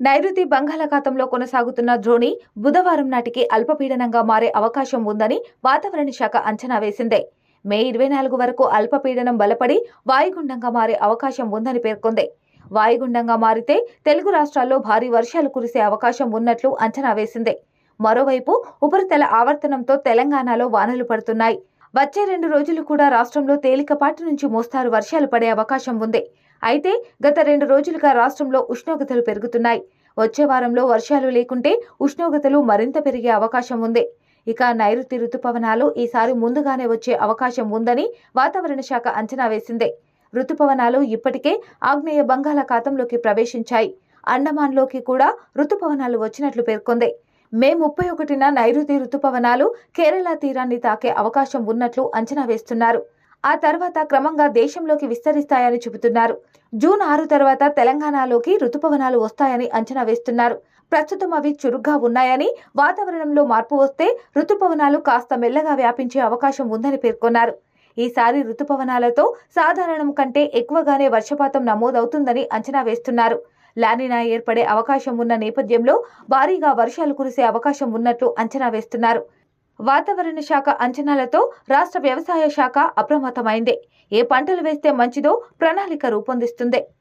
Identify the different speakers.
Speaker 1: నైరుతి బంగాళాఖాతంలో కొనసాగుతున్న ద్రోణి బుధవారం నాటికి అల్పపీడనంగా మారే అవకాశం ఉందని వాతావరణ శాఖ అంచనా వేసింది. మే ఇరవై నాలుగు వరకు అల్పపీడనం బలపడి వాయుగుండంగా మారే అవకాశం ఉందని పేర్కొంది. వాయుగుండంగా మారితే తెలుగు రాష్ట్రాల్లో భారీ వర్షాలు కురిసే అవకాశం ఉన్నట్లు అంచనా వేసింది. మరోవైపు ఉపరితల ఆవర్తనంతో తెలంగాణలో వానలు పడుతున్నాయి. వచ్చే రెండు రోజులు కూడా రాష్ట్రంలో తేలికపాటి నుంచి మోస్తారు వర్షాలు పడే అవకాశం ఉంది. అయితే గత రెండు రోజులుగా రాష్ట్రంలో ఉష్ణోగ్రతలు పెరుగుతున్నాయి. వచ్చే వారంలో వర్షాలు లేకుంటే ఉష్ణోగ్రతలు మరింత పెరిగే అవకాశం ఉంది. ఇక నైరుతి రుతుపవనాలు ఈసారి ముందుగానే వచ్చే అవకాశం ఉందని వాతావరణ శాఖ అంచనా వేసింది. రుతుపవనాలు ఇప్పటికే ఆగ్నేయ బంగాళాఖాతంలోకి ప్రవేశించాయి. అండమాన్లోకి కూడా రుతుపవనాలు వచ్చినట్లు పేర్కొంది. మే ముప్పై ఒకటిన నైరుతి రుతుపవనాలు కేరళ తీరాన్ని తాకే అవకాశం ఉన్నట్లు అంచనా వేస్తున్నారు. ఆ తర్వాత క్రమంగా దేశంలోకి విస్తరిస్తాయని చెబుతున్నారు. జూన్ ఆరు తర్వాత తెలంగాణలోకి రుతుపవనాలు వస్తాయని అంచనా వేస్తున్నారు. ప్రస్తుతం అవి చురుగ్గా ఉన్నాయని వాతావరణంలో మార్పు వస్తే రుతుపవనాలు కాస్త మెల్లగా వ్యాపించే అవకాశం ఉందని పేర్కొన్నారు. ఈసారి రుతుపవనాలతో సాధారణం కంటే ఎక్కువగానే వర్షపాతం నమోదవుతుందని అంచనా వేస్తున్నారు. లానినా ఏర్పడే అవకాశం ఉన్న నేపథ్యంలో భారీగా వర్షాలు కురిసే అవకాశం ఉన్నట్లు అంచనా వేస్తున్నారు. వాతావరణ శాఖ అంచనాలతో రాష్ట్ర వ్యవసాయ శాఖ అప్రమత్తమైంది. ఏ పంటలు వేస్తే మంచిదో ప్రణాళిక రూపొందిస్తుంది.